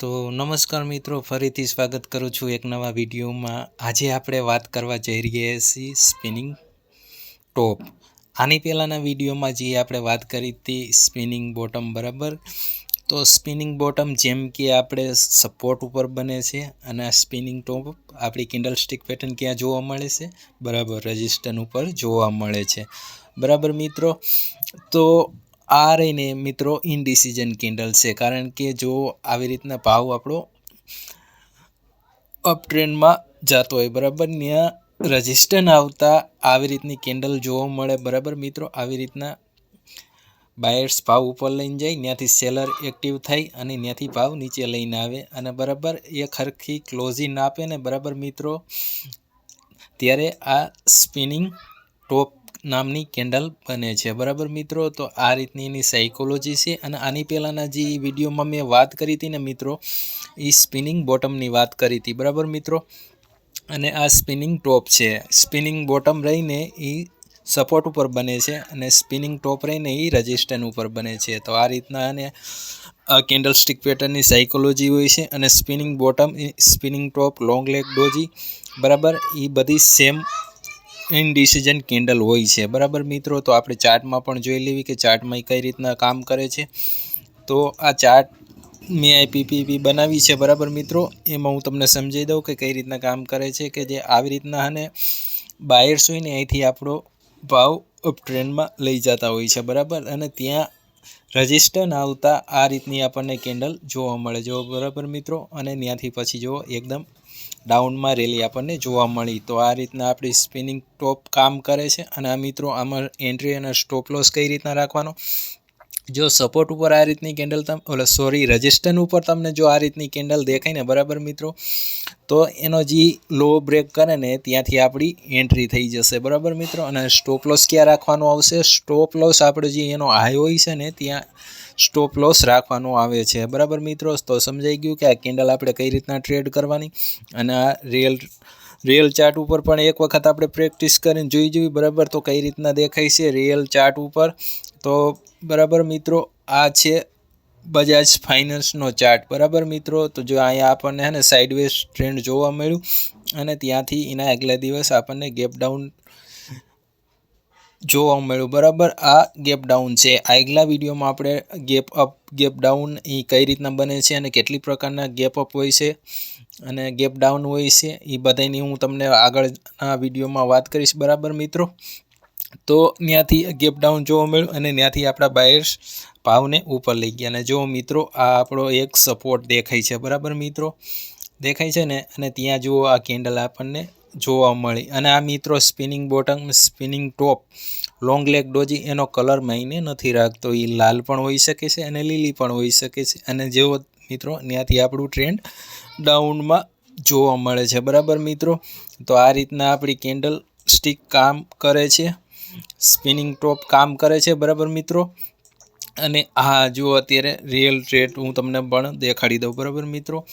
તો નમસ્કાર મિત્રો, ફરીથી સ્વાગત કરું છું એક નવા વિડીયોમાં. આજે આપણે વાત કરવા જઈ રહ્યા છીએ સ્પિનિંગ ટોપ. આની પહેલાંના વિડીયોમાં જે આપણે વાત કરી હતી સ્પિનિંગ બોટમ, બરાબર? તો સ્પિનિંગ બોટમ જેમ કે આપણે સપોર્ટ ઉપર બને છે અને આ સ્પિનિંગ ટોપ આપણી કિન્ડલ સ્ટિક પેટર્ન ક્યાં જોવા મળે છે? બરાબર, રજિસ્ટન ઉપર જોવા મળે છે. બરાબર મિત્રો, તો આ રહીને મિત્રો ઇનડિસિઝન કેન્ડલ છે. કારણ કે જો આવી રીતના ભાવ આપણો અપ ટ્રેન્ડમાં જતો હોય, બરાબર? ત્યાં રજિસ્ટન આવતા આવી રીતની કેન્ડલ જોવા મળે, બરાબર? મિત્રો, આવી રીતના બાયર્સ ભાવ ઉપર લઈને જાય ત્યાંથી સેલર એક્ટિવ થાય અને ત્યાંથી ભાવ નીચે લઈને આવે અને બરાબર એ ખરખી ક્લોઝિંગ આપે ને, બરાબર? મિત્રો, ત્યારે આ સ્પિનિંગ ટોપ નામની કેન્ડલ બને છે. બરાબર મિત્રો? તો આ રીતની એની સાયકોલોજી છે અને આની પહેલાંના જે વિડીયોમાં મેં વાત કરી હતી ને મિત્રો એ સ્પિનિંગ બોટમની વાત કરી હતી. બરાબર મિત્રો? અને આ સ્પિનિંગ ટોપ છે. સ્પિનિંગ બોટમ રહીને એ સપોર્ટ ઉપર બને છે અને સ્પિનિંગ ટોપ રહીને એ રજિસ્ટન ઉપર બને છે. તો આ રીતના અને આ કેન્ડલ સ્ટિક પેટર્નની સાયકોલોજી હોય છે અને spinning bottom spinning top long leg doji બરાબર? એ બધી સેમ ઇનડિસિઝન કેન્ડલ હોય છે. બરાબર મિત્રો? તો આપણે ચાર્ટમાં પણ જોઈ લેવી કે ચાર્ટમાં કઈ રીતના કામ કરે છે. તો આ ચાર્ટ મેં આઈપીપીપી બનાવી છે, બરાબર મિત્રો? એમાં હું તમને સમજાવી દઉં કે કઈ રીતના કામ કરે છે કે જે આવી રીતના અને બાયર્સ હોય ને, અહીંથી આપણો ભાવ અપ ટ્રેન્ડમાં લઈ જતા હોય છે, બરાબર? અને ત્યાં રજિસ્ટન આવતા આ રીતની આપણને કેન્ડલ જોવા મળે જો બરાબર મિત્રો? અને ત્યાંથી પછી જો એકદમ ડાઉનમાં રેલી આપણને જોવા મળી. તો આ રીતના આપણી સ્પિનિંગ ટોપ કામ કરે છે. અને આ મિત્રો, આમાં એન્ટ્રી અને સ્ટોપ લોસ કઈ રીતના રાખવાનો? જો સપોર્ટ ઉપર આ રીતની કેન્ડલ તમે, ઓલે સોરી રજિસ્ટન ઉપર તમને જો આ રીતની કેન્ડલ દેખાય ને, બરાબર મિત્રો, તો એનો જે લો બ્રેક કરે ને, ત્યાંથી આપણી એન્ટ્રી થઈ જશે. બરાબર મિત્રો? અને સ્ટોપ લોસ ક્યાં રાખવાનો આવશે? સ્ટોપ લોસ આપણે જે એનો હાઈ હોય છે ને, ત્યાં સ્ટોપ લોસ રાખવાનો આવે છે. બરાબર મિત્રો? તો સમજાઈ ગયું કે આ કેન્ડલ આપણે કઈ રીતના ટ્રેડ કરવાની? અને આ રિયલ રિયલ ચાર્ટ ઉપર પણ એક વખત આપણે પ્રેક્ટિસ કરીને જોઈ જોઈ, બરાબર? તો કઈ રીતના દેખાય છે રિયલ ચાર્ટ ઉપર? તો બરાબર મિત્રો, આ છે બજાજ ફાઇનાન્સનો ચાર્ટ બરાબર મિત્રો? તો જો અહીંયા આપણને હે ને સાઇડવેઝ ટ્રેન્ડ જોવા મળ્યું, અને ત્યાંથી એના આગલા દિવસ આપણને ગેપ ડાઉન જોવા મળ્યું, બરાબર? આ ગેપ ડાઉન છે. આગલા વિડીયોમાં આપણે ગેપ અપ ગેપ ડાઉન એ કઈ રીતના બને છે અને કેટલી પ્રકારના ગેપ અપ હોય છે? અને ગેપ ડાઉન હોય છે, એ બધાની હું તમને આગળના વિડીયોમાં વાત કરીશ, બરાબર મિત્રો? તો ત્યાંથી ગેપ ડાઉન જોવા મળ્યું અને ત્યાંથી આપણા બાયર્સ ભાવને ઉપર લઈ ગયા. અને જો મિત્રો, આ આપણો એક સપોર્ટ દેખાય છે, બરાબર મિત્રો? દેખાય છે ને? અને ત્યાં જુઓ આ કેન્ડલ આપણને જોવા મળી. અને આ મિત્રો spinning bottom spinning top long leg doji એનો કલર માઈને નથી રાખતો. એ લાલ પણ હોઈ શકે છે અને લીલી પણ હોઈ શકે છે. અને જેવો મિત્રો ત્યાંથી આપણું ટ્રેન્ડ ડાઉનમાં જોવા મળે છે. બરાબર મિત્રો? તો આ રીતના આપણી કેન્ડલ સ્ટિક કામ કરે છે. સ્પિનિંગ ટોપ કામ કરે છે. બરાબર મિત્રો? અને હા જો અત્યારે રિયલ ટ્રેડ હું તમને પણ દેખાડી દઉં. બરાબર મિત્રો?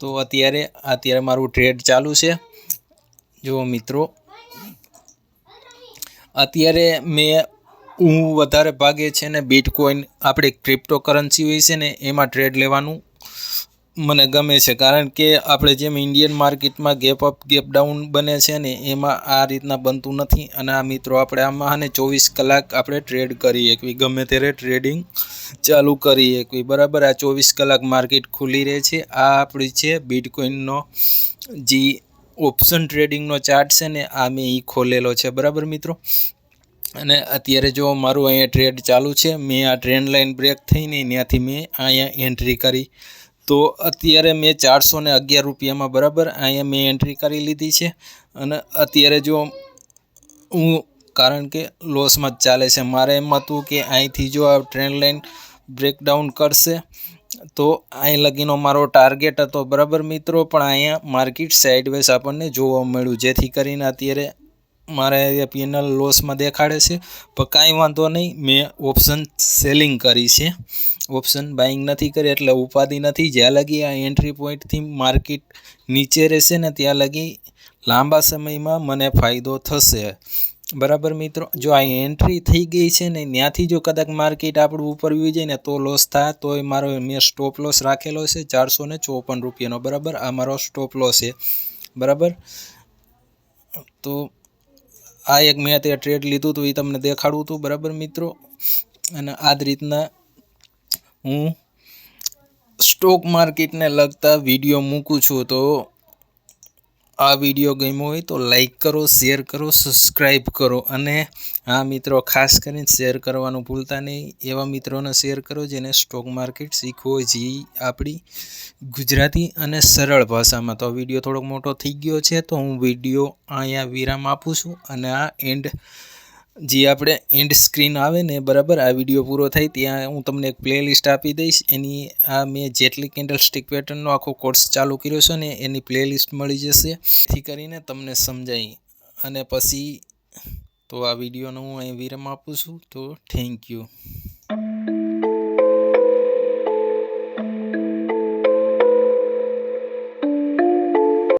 તો અત્યારે અત્યારે મારું ટ્રેડ ચાલુ છે. જુઓ મિત્રો, અત્યારે મેં હું વધારે ભાગે છે ને બિટકોઈન આપણે ક્રિપ્ટો કરન્સી હોય છે ને, એમાં ટ્રેડ લેવાનું મને ગમે છે. કારણ કે આપણે જેમ ઇન્ડિયન માર્કેટમાં ગેપ અપ ગેપ ડાઉન બને છે ને, એમાં આ રીતના બનતું નથી. અને આ મિત્રો આપણે આમાં અને ચોવીસ કલાક આપણે ટ્રેડ કરી શકવી ગમે ત્યારે ટ્રેડિંગ ચાલુ કરી એકવી બરાબર? આ ચોવીસ કલાક માર્કેટ ખુલી રહે છે. આ આપણી છે બિટકોઇનનો જે ઓપ્શન ટ્રેડિંગનો ચાર્ટ છે ને, આ મેં એ ખોલેલો છે. બરાબર મિત્રો? અને અત્યારે જો મારું અહીંયા ટ્રેડ ચાલુ છે, મેં આ ટ્રેન્ડ લાઇન બ્રેક થઈને ત્યાંથી મેં અહીંયા એન્ટ્રી કરી. તો અત્યારે મેં ચારસો ને અગિયાર રૂપિયામાં બરાબર અહીંયા મેં એન્ટ્રી કરી લીધી છે. અને અત્યારે જો હું, કારણ કે લોસમાં જ ચાલે છે, મારે એમ હતું કે અહીંથી જો આ ટ્રેન્ડ લાઇન બ્રેકડાઉન કરશે, તો અહીં લગીનો મારો ટાર્ગેટ હતો. બરાબર મિત્રો, પણ અહીંયા માર્કેટ સાઇડવેઝ આપણને જોવા મળ્યું, જેથી કરીને અત્યારે મારે પીએનએલ લોસમાં દેખાડે છે. પણ કાંઈ વાંધો નહીં, મેં ઓપ્શન સેલિંગ કરી છે. ઓપ્શન બાઇંગ નથી કરી, એટલે ઉપાધિ નથી. જ્યાં લગી આ એન્ટ્રી પોઈન્ટથી માર્કેટ નીચે રહેશે ને ત્યાં લગી લાંબા સમયમાં મને ફાયદો થશે. બરાબર મિત્રો? જો આ એન્ટ્રી થઈ ગઈ છે ને, ત્યાંથી જો કદાચ માર્કેટ આપણું ઉપર વહી જાય ને, તો લોસ થાય. તો મારો, મેં સ્ટોપ લોસ રાખેલો છે ચારસો ને ચોપન રૂપિયાનો. બરાબર? આ મારો સ્ટોપ લોસ છે. બરાબર? તો આ એક મેં અત્યારે ટ્રેડ લીધું હતું, એ તમને દેખાડવું હતું, બરાબર મિત્રો? અને આ જ રીતના હું સ્ટોક માર્કેટને લગતા વીડિયો મૂકું છું તો આ વીડિયો ગમ્યો હોય તો લાઈક કરો શેર કરો સબસ્ક્રાઈબ કરો અને આ મિત્રો, ખાસ કરીને શેર કરવાનું ભૂલતા નહીં. એવા મિત્રોને શેર કરો જેને સ્ટોક માર્કેટ શીખવો જે આપણી ગુજરાતી અને સરળ ભાષામાં. તો વીડિયો થોડોક મોટો થઈ ગયો છે, તો હું વીડિયો અહીંયા વિરામ આપું છું અને આ એન્ડ જે આપણે એન્ડ સ્ક્રીન આવે ને, બરાબર, આ વીડિયો પૂરો થાય ત્યાં હું તમને એક પ્લેલિસ્ટ આપી દઈશ. એની આ મેં જેટલી કેન્ડલ સ્ટિક પેટર્નનો આખો કોર્સ ચાલુ કર્યો છે ને, એની પ્લેલિસ્ટ મળી જશે. જેથી કરીને તમને સમજાય. અને પછી તો આ વિડીયોનો હું અહીં વિરામ આપું છું. તો થેન્ક યુ